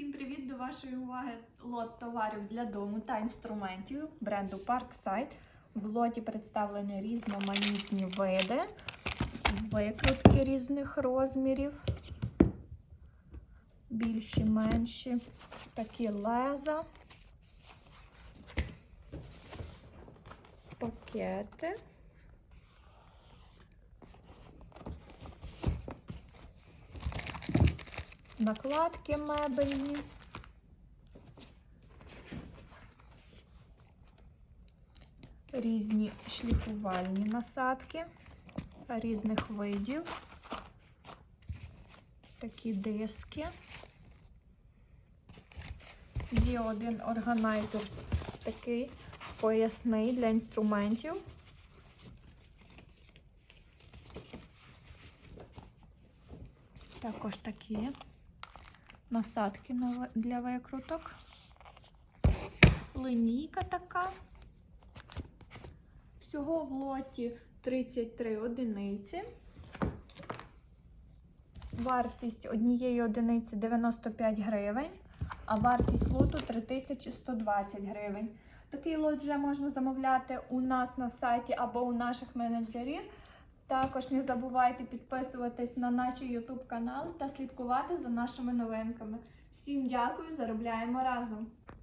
Всім привіт до вашої уваги лот товарів для дому та інструментів бренду Parkside. В лоті представлені різноманітні види, викрутки різних розмірів, більші, менші, такі леза, пакети. Накладки мебельні. Різні шліфувальні насадки різних видів, такі диски. Є один органайзер такий поясний для інструментів. Також такі насадки на для викруток. Линійка така. Всього в лоті 33 одиниці. Вартість однієї одиниці 95 гривень, а вартість лоту 3120 гривень. Такий лот вже можна замовляти у нас на сайті або у наших менеджерів. Також не забувайте підписуватись на наші YouTube канали та слідкувати за нашими новинками. Всім дякую, заробляємо разом!